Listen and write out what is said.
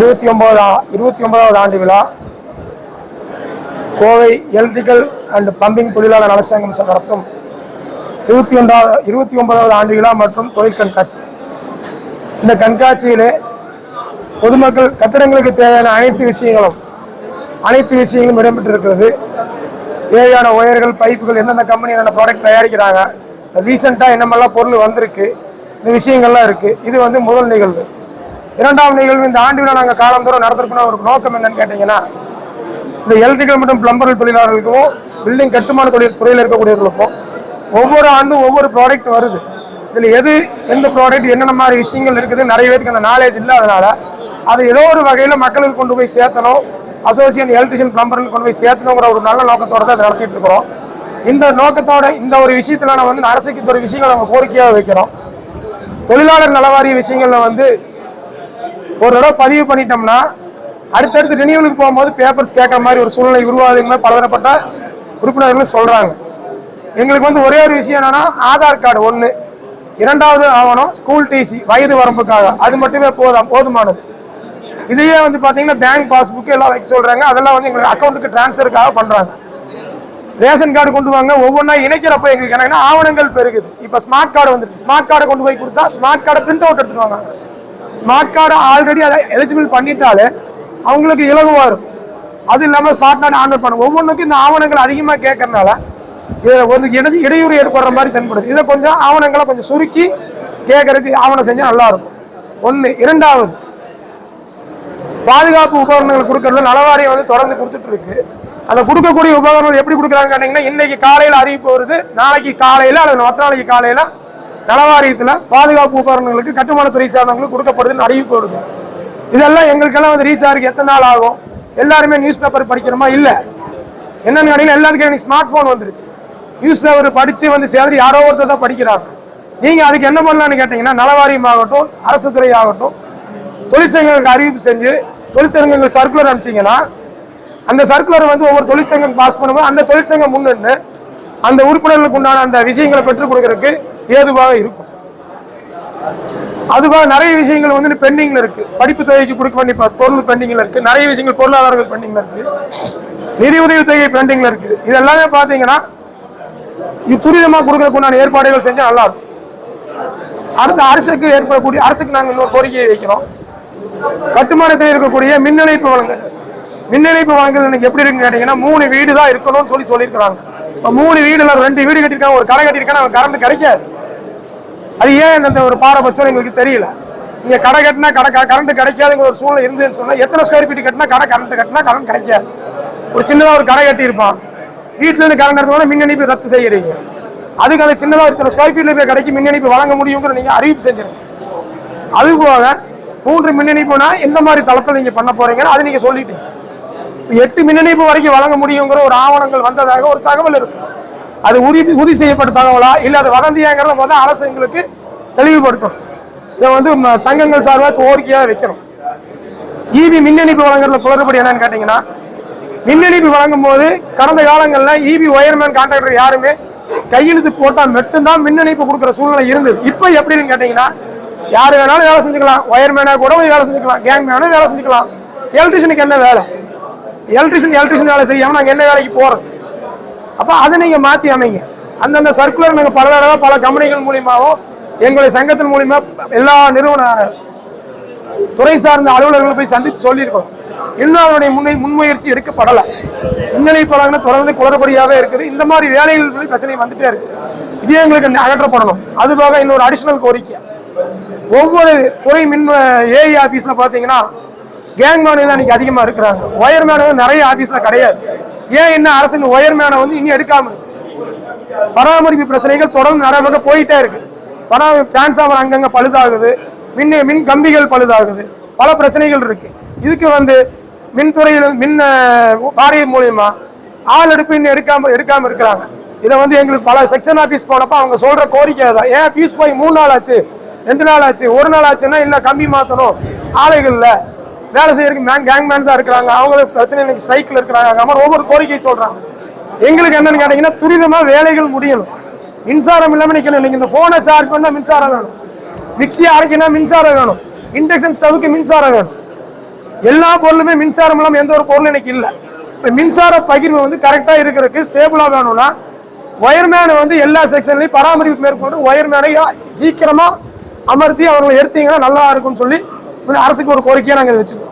இருபத்தி ஒம்போதா இருபத்தி ஒன்பதாவது ஆண்டு விழா. கோவை எலக்ட்ரிக்கல் அண்ட் பம்பிங் தொழிலாளர் நலச்சங்கம் நடத்தும் இருபத்தி ஒன்றாவது இருபத்தி ஒன்பதாவது ஆண்டு விழா மற்றும் தொழில் கண்காட்சி. இந்த கண்காட்சியிலே பொதுமக்கள் கட்டிடங்களுக்கு தேவையான அனைத்து விஷயங்களும் அனைத்து விஷயங்களும் இடம்பெற்றிருக்கிறது. தேவையான ஒயர்கள் பைப்புகள் எந்தெந்த கம்பெனி என்னென்ன ப்ராடக்ட் தயாரிக்கிறாங்க ரீசெண்டாக என்னமெல்லாம் பொருள் வந்திருக்கு இந்த விஷயங்கள்லாம் இருக்குது இது வந்து முதல் நிகழ்வு. இரண்டாம் நிகழ்வு இந்த ஆண்டு விழா நாங்கள் காலந்தோறும் நடத்திருக்கணும். ஒரு நோக்கம் என்னன்னு கேட்டிங்கன்னா இந்த எலக்ட்ரிக்கல் மற்றும் பிளம்பர்கள் தொழிலாளர்களுக்கும் பில்டிங் கட்டுமான தொழில் துறையில் இருக்கக்கூடியவர்களுக்கும் ஒவ்வொரு ஆண்டும் ஒவ்வொரு ப்ராடக்ட் வருது. இதில் எது எந்த ப்ராடக்ட் என்னென்ன மாதிரி விஷயங்கள் இருக்குது நிறைய பேருக்கு அந்த நாலேஜ் இல்லாதனால அதை ஏதோ ஒரு வகையில் மக்களுக்கு கொண்டு போய் சேர்த்தணும் அசோசியேட் எலக்ட்ரிஷியன் பிளம்பர்கள் கொண்டு போய் சேர்த்தணுங்கிற ஒரு நல்ல நோக்கத்தோடு தான் நடத்திட்டு இருக்கிறோம். இந்த நோக்கத்தோட இந்த ஒரு விஷயத்தில் நான் வந்து அரசுக்கு இந்த ஒரு விஷயங்களை நம்ம கோரிக்கையாக வைக்கிறோம். தொழிலாளர் நலவாரிய விஷயங்களில் வந்து ஒரு தடவை பதிவு பண்ணிட்டோம்னா அடுத்தடுத்து ரினியூவலுக்கு போகும்போது பேப்பர்ஸ் கேட்குற மாதிரி ஒரு சூழ்நிலை உருவாகுதுங்க பலதரப்பட்ட உறுப்பினர்களும் சொல்கிறாங்க எங்களுக்கு வந்து ஒரே ஒரு விஷயம் என்னென்னா ஆதார் கார்டு ஒன்று இரண்டாவது ஆவணம் ஸ்கூல் டிசி வயது வரம்புக்காக. அது மட்டுமே போதும் போதுமானது. இதையே வந்து பார்த்தீங்கன்னா பேங்க் பாஸ்புக்கு எல்லாம் வைக்க சொல்கிறாங்க அதெல்லாம் வந்து எங்களுக்கு அக்கௌண்ட்டுக்கு ட்ரான்ஸ்ஃபருக்காக பண்ணுறாங்க ரேஷன் கார்டு கொண்டு வாங்க ஒவ்வொன்றா இணைக்கிறப்ப எங்களுக்கு என்னன்னா ஆவணங்கள் பெருகுது. இப்போ ஸ்மார்ட் கார்டு வந்துருச்சு. ஸ்மார்ட் கார்டை கொண்டு போய் கொடுத்தா ஸ்மார்ட் கார்டை பிரிண்ட் அவுட் எடுத்துட்டு வாங்க. ஸ்மார்ட் கார்டை ஆல்ரெடி அதை எலிஜிபிள் பண்ணிட்டாலே அவங்களுக்கு இலகுவாக இருக்கும். அது இல்லாமல் ஸ்மார்ட் கார்டு ஆன்லைன் பண்ணும் ஒவ்வொன்றுக்கும் இந்த ஆவணங்கள் அதிகமாக கேட்கறனால இது வந்து இடை இடையூறு ஏற்படுற மாதிரி தென்படுது. இதை கொஞ்சம் ஆவணங்களை கொஞ்சம் சுருக்கி கேட்கறதுக்கு ஆவணம் செஞ்சால் நல்லாயிருக்கும். ஒன்று இரண்டாவது பாதுகாப்பு உபகரணங்கள் கொடுக்கறது நலவாரியம் வந்து தொடர்ந்து கொடுத்துட்டு இருக்கு அந்த கொடுக்கக்கூடிய உபகரணங்கள் எப்படி கொடுக்குறாங்க கேட்டிங்கன்னா இன்னைக்கு காலையில் அறிவிப்பு வருது. நாளைக்கு காலையில் அல்லது மற்ற நாளைக்கு காலையில் நலவாரியத்தில் பாதுகாப்பு உபகரணங்களுக்கு கட்டுமானத்துறை சார்ந்தவங்களுக்கு கொடுக்கப்படுதுன்னு அறிவிப்பு வருது. இதெல்லாம் எங்களுக்கெல்லாம் வந்து ரீச் ஆகிறதுக்கு எத்தனை நாள் ஆகும்? எல்லாருமே நியூஸ் பேப்பர் படிக்கிறோமா இல்லை. என்னென்னு கேட்டீங்கன்னா எல்லாத்துக்கும் எனக்கு ஸ்மார்ட் ஃபோன் வந்துருச்சு. நியூஸ் பேப்பர் படித்து வந்து சேர்ந்து யாரோ ஒருத்தர் தான் படிக்கிறாங்க. நீங்கள் அதுக்கு என்ன பண்ணலான்னு கேட்டிங்கன்னா நலவாரியம் ஆகட்டும் அரசு துறை ஆகட்டும் தொழிற்சங்கங்களுக்கு அறிவிப்பு செஞ்சு தொழிற்சங்கங்கள் சர்க்குலர் அனுப்பிச்சிங்கன்னா அந்த சர்க்குலர் வந்து ஒவ்வொரு தொழிற்சங்கம் பாஸ் பண்ணும்போது அந்த தொழிற்சங்கம் முன்னின்று அந்த உறுப்பினர்களுக்கு உண்டான அந்த விஷயங்களை பெற்றுக் கொடுக்கறதுக்கு ஏதுவாக இருக்கும். அதுவாக நிறைய விஷயங்கள் வந்து பெண்டிங்ல இருக்கு. படிப்பு தொகைக்கு கொடுக்க வேண்டிய பொருள் பெண்டிங்ல இருக்கு. நிறைய விஷயங்கள் பொருளாதாரங்கள் பெண்டிங்ல இருக்கு. நிதி உதவி தொகை பெண்டிங்ல இருக்கு. இது எல்லாமே பாத்தீங்கன்னா இது துரிதமா கொடுக்கறதுக்கு உண்டான ஏற்பாடுகள் செஞ்சா நல்லா இருக்கும். அடுத்த அரசுக்கு ஏற்படக்கூடிய அரசுக்கு நாங்கள் இன்னொரு கோரிக்கையை வைக்கிறோம். கட்டுமானத்தில் இருக்கக்கூடிய மின் இணைப்பு வழங்கல். மின் இணைப்பு வழங்கல் எனக்கு எப்படி இருக்குன்னு கேட்டீங்கன்னா மூணு வீடு தான் இருக்கணும்னு சொல்லி சொல்லியிருக்கிறாங்க. இப்போ மூணு வீடுல ரெண்டு வீடு கட்டியிருக்காங்க. ஒரு கடை கட்டியிருக்காங்க. அவன் கரண்ட் கிடைக்காது. அது ஏன் அந்த ஒரு பாரபட்சம் எங்களுக்கு தெரியல. நீங்க கடை கட்டினா கடை கரண்ட் கிடைக்காதுங்கிற ஒரு சூழ்நிலை இருந்துன்னு சொன்னா எத்தனை ஸ்கொயர் ஃபீட் கட்டினா கடை கரண்ட் கட்டினா கரண்ட் கிடைக்காது. ஒரு சின்னதா ஒரு கடை கட்டியிருப்பான். வீட்டுல இருந்து கரண்ட் எடுத்தோம்னா மின் இணைப்பு ரத்து செய்யறீங்க. அதுக்கு அந்த சின்னதா இத்தனை ஸ்கொயர் ஃபீட்ல இருக்கிற கடைக்கு மின் இணைப்பு வழங்க முடியுங்கிற நீங்க அறிவிப்பு செஞ்சிருங்க. அது போக மூன்று மின் இணைப்புனா எந்த மாதிரி தளத்தில் நீங்க பண்ண போறீங்கன்னு அது நீங்க சொல்லிட்டீங்க. எட்டு மின் இணைப்பு வரைக்கும் வழங்க முடியுங்கிற ஒரு ஆவணங்கள் வந்ததாக ஒரு தகவல் இருக்கு. அது உறுதி உறுதி செய்யப்பட்ட தகவலா இல்லை அது வதந்தியாங்கிறத முதல் அரசு எங்களுக்கு தெளிவுபடுத்தும் இதை வந்து ம- சங்கங்கள் சார்பாக கோரிக்கையாக வைக்கிறோம் இபி மின்னணிப்பு வழங்குறதுல குளறுபடி என்னன்னு கேட்டீங்கன்னா மின்னணிப்பு வழங்கும் போது கடந்த காலங்களில் இபி ஒயர்மேன் கான்ட்ராக்டர் யாருமே கையெழுத்து போட்டால் மட்டும்தான் மின்னணிப்பு கொடுக்குற சூழ்நிலை இருந்தது. இப்போ எப்படின்னு கேட்டீங்கன்னா யார் வேணாலும் வேலை செஞ்சுக்கலாம். ஒயர்மேனாக கூட போய் வேலை செஞ்சுக்கலாம். கேங் மேனும் வேலை செஞ்சுக்கலாம். எலக்ட்ரிஷனுக்கு என்ன வேலை? எலக்ட்ரிஷியன் எலக்ட்ரிஷன் வேலை செய்யாமல் நாங்கள் என்ன வேலைக்கு போகிறது அப்போ அதை நீங்கள் மாற்றி அமைங்க. அந்தந்த சர்க்குலர் நாங்கள் பல தடவை பல கம்பெனிகள் மூலியமாகவும் எங்களுடைய சங்கத்தின் மூலியமா எல்லா நிறுவன துறை சார்ந்த அலுவலர்களை போய் சந்தித்து சொல்லியிருக்கோம் இன்னும் அதனுடைய முன்னை முன்முயற்சி எடுக்கப்படலை. முன்னணி பலன்னு தொடர்ந்து குளறுபடியாகவே இருக்குது. இந்த மாதிரி வேலைகள் பிரச்சனை வந்துட்டே இருக்குது இது எங்களுக்கு அகற்றப்படணும். அதுபோக இன்னொரு அடிஷ்னல் கோரிக்கை. ஒவ்வொரு துறை மின் ஏஐ ஆஃபீஸில் பார்த்தீங்கன்னா கேங் மேனு தான் இன்னைக்கு அதிகமாக இருக்கிறாங்க. ஒயர் மேனு நிறைய ஆஃபீஸில் கிடையாது. ஏன் என்ன அரசு இந்த மேனை வந்து இன்னும் எடுக்காமல் இருக்கு? பராமரிப்பு பிரச்சனைகள் தொடர்ந்து நிறைய பக்கம் போயிட்டே இருக்கு. பராமரி டிரான்ஸ்ஃபார்மர் அங்கங்க பழுதாகுது. மின் மின் கம்பிகள் பழுதாகுது. பல பிரச்சனைகள் இருக்கு. இதுக்கு வந்து மின்துறையில் மின் வாரியம் மூலியமா ஆள் எடுப்பு இன்னும் எடுக்காம எடுக்காம இருக்கிறாங்க. இதை வந்து எங்களுக்கு பல செக்ஷன் ஆஃபீஸ் போனப்ப அவங்க சொல்ற கோரிக்கை தான் ஏன் ஃபீஸ் போய் மூணு நாள் ஆச்சு? ரெண்டு நாள் ஆச்சு? ஒரு நாள் ஆச்சுன்னா இல்லை கம்பி மாற்றணும் ஆலைகள் இல்லை வேலை செய்யறதுக்கு மேன் கேங் மேன் தான் இருக்கிறாங்க. அவங்களும் பிரச்சனை இன்னைக்கு ஸ்ட்ரைக்கில் இருக்கிறாங்க. மாதிரி ஒவ்வொரு கோரிக்கை சொல்கிறாங்க எங்களுக்கு என்னன்னு கேட்டிங்கன்னா துரிதமாக வேலைகள் முடியணும். மின்சாரம் இல்லாமல் நிற்கணும் நீங்கள் இந்த ஃபோனை சார்ஜ் பண்ணால் மின்சாரம் வேணும். மிக்சியை அரைக்கணும் மின்சாரம் வேணும். இண்டக்ஷன் ஸ்டவ்வுக்கு மின்சாரம் வேணும். எல்லா பொருளுமே மின்சாரம் இல்லாமல் எந்த ஒரு பொருளும் எனக்கு இல்லை. இப்போ மின்சார பகிர்வு வந்து கரெக்டாக இருக்கிறதுக்கு ஸ்டேபிளாக வேணும்னா ஒயர்மேனை வந்து எல்லா செக்ஷன்லையும் பராமரிப்பு மேற்கொண்டு ஒயர்மேனை சீக்கிரமாக அமர்த்தி அவர்களை எடுத்தீங்கன்னா நல்லா இருக்கும்னு சொல்லி அரசுக்கு ஒரு கோரிக்கையை நாங்கள் வச்சுக்கிறோம்